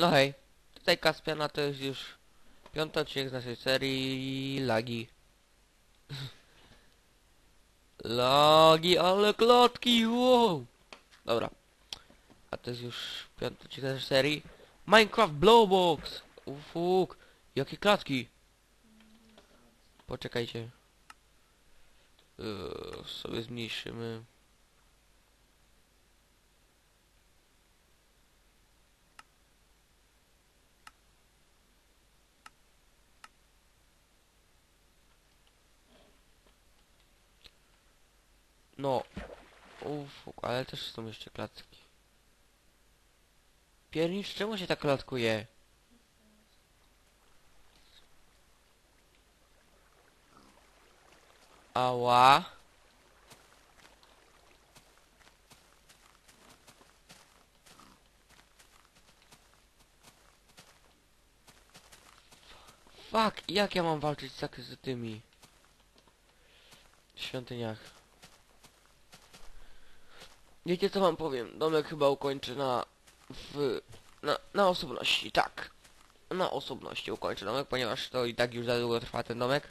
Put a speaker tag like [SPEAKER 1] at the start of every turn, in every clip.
[SPEAKER 1] No hej, tutaj Kaspiana to jest już piąty odcinek z naszej serii Lagi. Lagi, ale klatki, wow! Dobra. A to jest już piąty odcinek naszej serii Minecraft Blowbox! Ufuk, jakie klatki! Poczekajcie. Yy, sobie zmniejszymy. No. Uf, ale też są jeszcze klatki. Piernicz, czemu się tak klatkuje? Ała. Fuck, jak ja mam walczyć tak z tymi świątyniach? Wiecie co wam powiem? Domek chyba ukończę na... w... na, na osobności, tak. Na osobności ukończę domek, ponieważ to i tak już za długo trwa ten domek.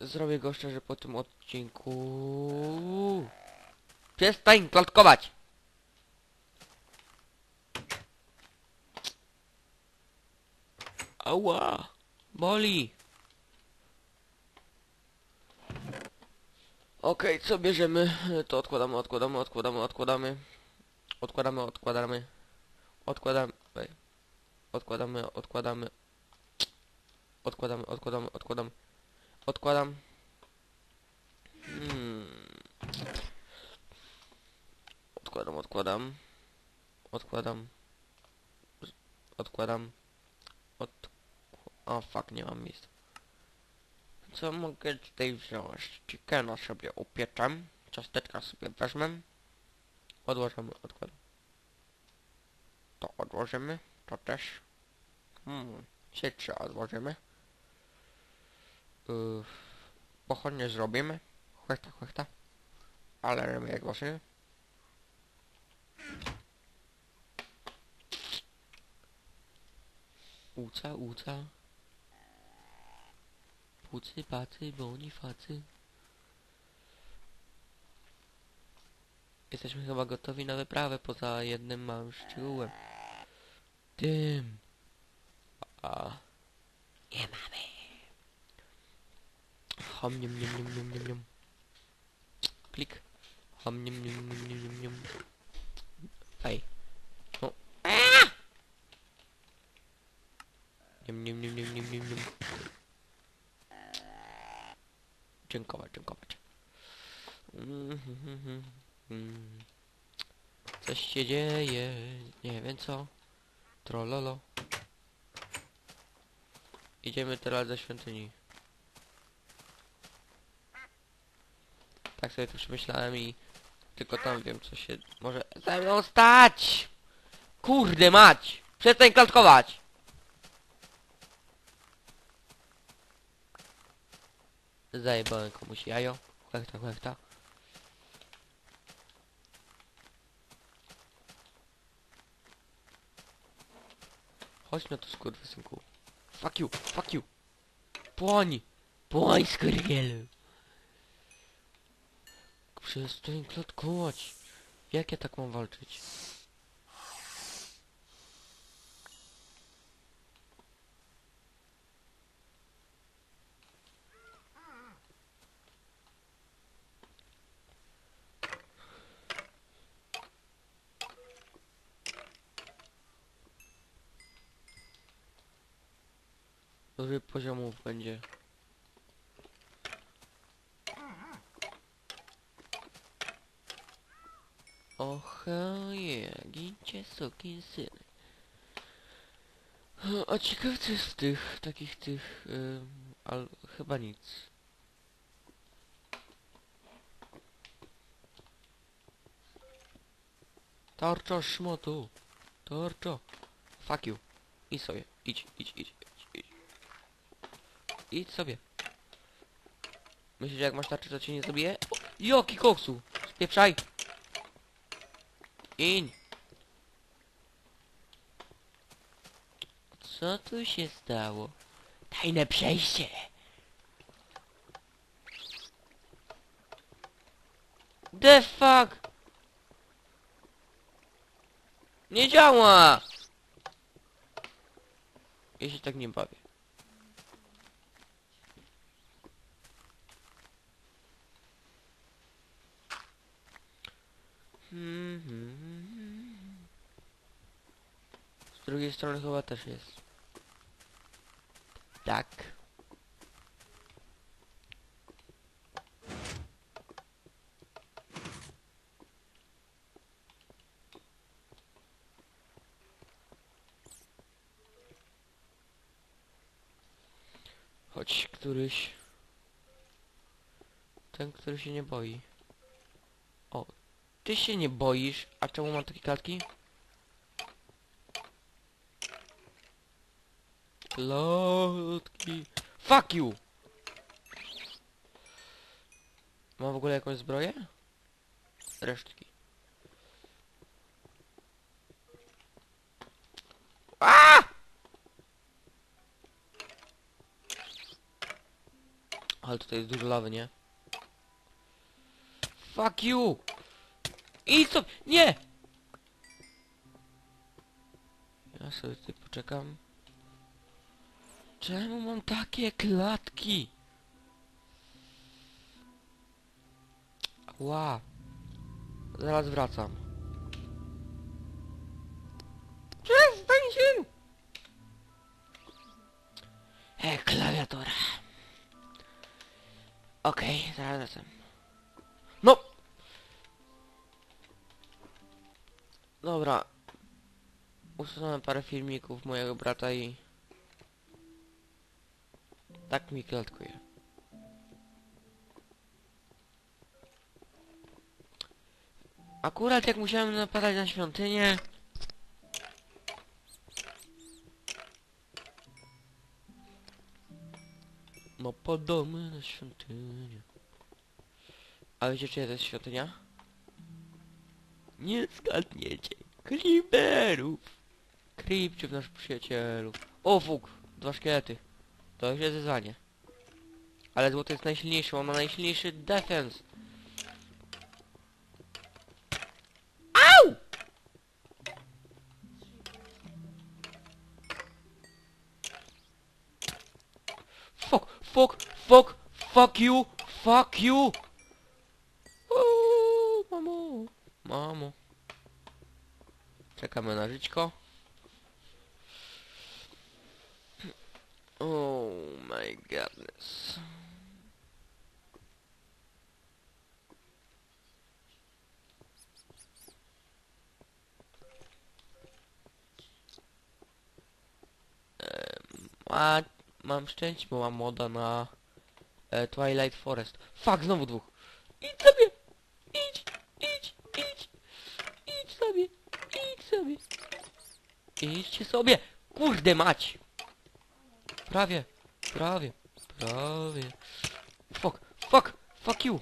[SPEAKER 1] Zrobię go szczerze po tym odcinku. Przestań klatkować! Ała! Boli! Okej, co bierzemy? To odkładamy, odkładamy, odkładamy, odkładamy. Odkładamy, odkładamy. Odkładamy. Odkładamy, odkładamy. Odkładamy, odkładamy, odkładamy. Odkładam. Hmm. Odkładam, odkładam. Odkładam. Odkładam. Od... O fuck, nie mam miejsca. Co mogę tutaj wziąć? Chickena sobie upieczę. Ciasteczka sobie wezmę. Odłożymy, odkładam. To odłożymy. To też. Hmm. Siecie odłożymy. Yy, pochodnie zrobimy. Chłechta, chłechta. Ale my jak właśnie. Uca, uca. Pucy, pacy, bonifacy. Jesteśmy chyba gotowi na wyprawę poza jednym małym szczegółem. Tym. A. Nie mamy. Hom, nium, nium, nium, nium, nium, nium. Klik. Hom, nium, nium, nium, nium, nium, nium. Ej. No. Aaa! Nium, nium, nium, nium, nium, nium, nium. Dziękować, dziękować. Coś się dzieje, nie wiem co. Trollolo. Idziemy teraz do świątyni. Tak sobie to przemyślałem i tylko tam wiem co się może ze mną stać! Kurde mać! Przestań klatkować! Zajebałem komuś jajo. Chłechta, chłechta. Chodź na to skurwysynku. Fuck you, fuck you. Płoń! Płoń skurwielu! Przestań klatkować. Jak ja tak mam walczyć? Dużo poziomów będzie. Och, je, gincie sukin syny. A ciekawe co jest w tych, takich tych, ym, al, chyba nic. Tarcza szmotu. Tarcza. Fuck you. I sobie. Idź, idź, idź, idź, sobie. Myślisz, że jak masz tarczę, to cię nie zabije? O, Joki koksu! Spieprzaj! Iń! Co tu się stało? Tajne przejście! The fuck? Nie działa! Ja się tak nie bawię. Hmm, hmm, hmm. Z drugiej strony chyba też jest. Tak. Chodź któryś. Ten, który się nie boi. O, ty się nie boisz, a czemu mam takie klatki? Klatki. Fuck you! Mam w ogóle jakąś zbroję? Resztki. Ale tutaj jest dużo lawy, nie? Fuck you! I co? Nie! Ja sobie tutaj poczekam. Czemu mam takie klatki? Ła. Zaraz wracam. Przestań się! E, klawiatura. Okej, zaraz wracam. No! Dobra. Usunąłem parę filmików mojego brata i... Tak mi klatkuje. Akurat jak musiałem napadać na świątynię... Napadamy na świątynię. A wiecie to jest świątynia? Nie zgadniecie. Creeperów. Creepciów nasz przyjacielu. O fuk, dwa szkielety. To już jest wyzwanie. Ale złoto jest najsilniejszy, on ma najsilniejszy defense. Au! Fuck, fuck, fuck, fuck you, fuck you. Uuu, mamo, mamo. Czekamy na żyćko. My goodness. Em, A mam szczęście, bo mam moda na e, Twilight Forest. Fuck, znowu dwóch. Idź sobie! Idź! Idź! Idź! Idź sobie! Idź sobie! Idźcie sobie! Kurde mać! Prawie, prawie, prawie. Fuck, fuck, fuck you.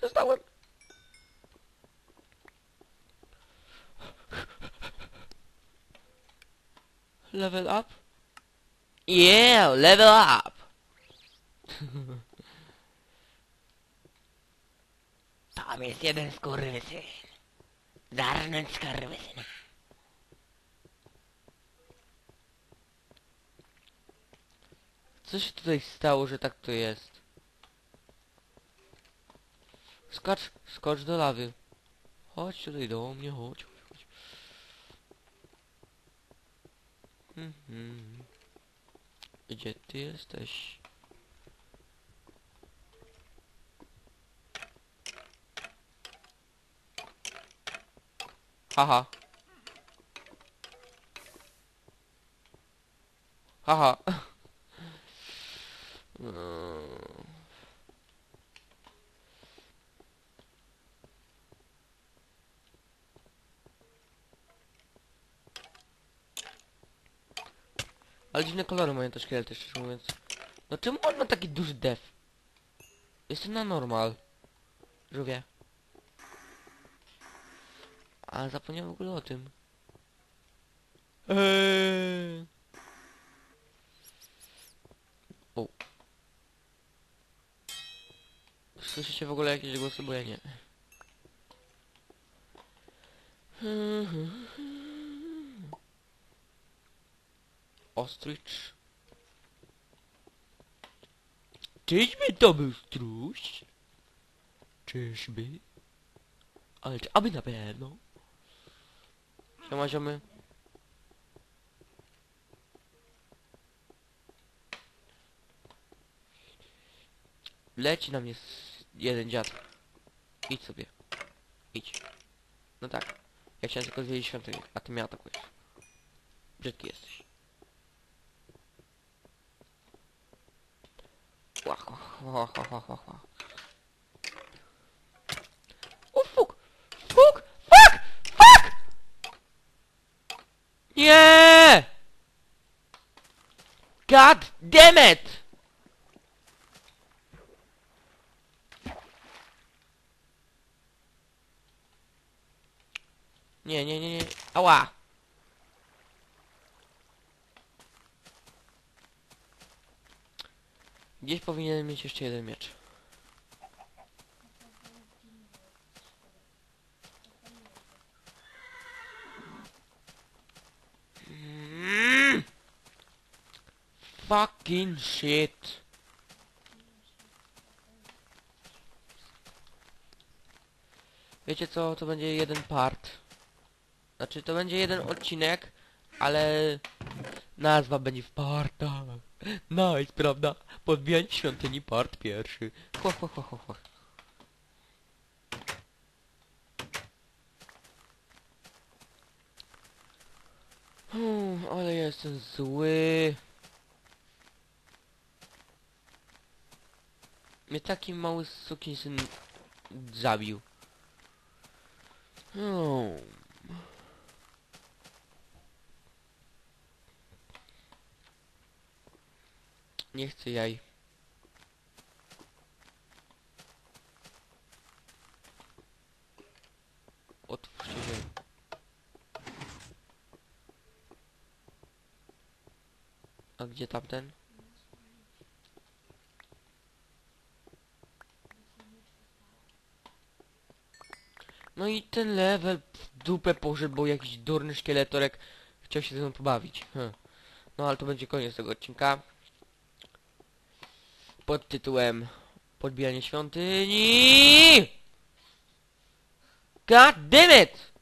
[SPEAKER 1] Dostałem. Level up? Yeah, level up. Tam jest jeden skurwysyn. Zarnąć skurwysyna. Co się tutaj stało, że tak to jest? Skacz, skocz do lawy. Chodź tutaj do mnie, chodź, chodź, chodź. Mhm. Gdzie ty jesteś? Haha. Haha. Mm. Ale dziwne kolory mają te szkielety, szczerze mówiąc. No czemu on ma taki duży def? Jestem na normal. Żółwie. A zapomniałem w ogóle o tym. Eee. O. Słyszycie w ogóle jakieś głosy, bo ja nie. Ostrycz. Czyżby to był struś? Czyżby? Ale czy aby na pewno? Siema ziomy. Leci na mnie jeden dziad. Idź sobie. Idź. No tak. Ja chciałem tylko zwiedzić świątynię, a ty mnie atakujesz. Brzydki jesteś. Łach, łach, łach, łach, łach. O fuk! Fuk! Fuck! Fuck! Nie! God damn it! Nie, nie, nie, nie. Ała! Gdzieś powinienem mieć jeszcze jeden miecz. Mm. Fucking shit. Wiecie co, to będzie jeden part. Znaczy to będzie jeden odcinek, ale nazwa będzie w partach. Nice, prawda? Podbijanie świątyni part pierwszy. Ho, ho, ho, ho, ho. Hmm, ale jestem zły. Mnie taki mały sukinsyn zabił. Hmm. Nie chcę jaj. Otwórzcie się. A gdzie tamten? No i ten level w dupę poszedł, bo jakiś durny szkieletorek chciał się ze mną pobawić. Hm. No ale to będzie koniec tego odcinka. Pod tytułem Podbijanie świątyni! God damn it!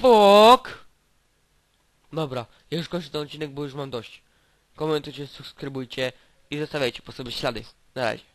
[SPEAKER 1] Fuck! Dobra, ja już kończę ten odcinek, bo już mam dość. Komentujcie, subskrybujcie i zostawiajcie po sobie ślady. Na razie.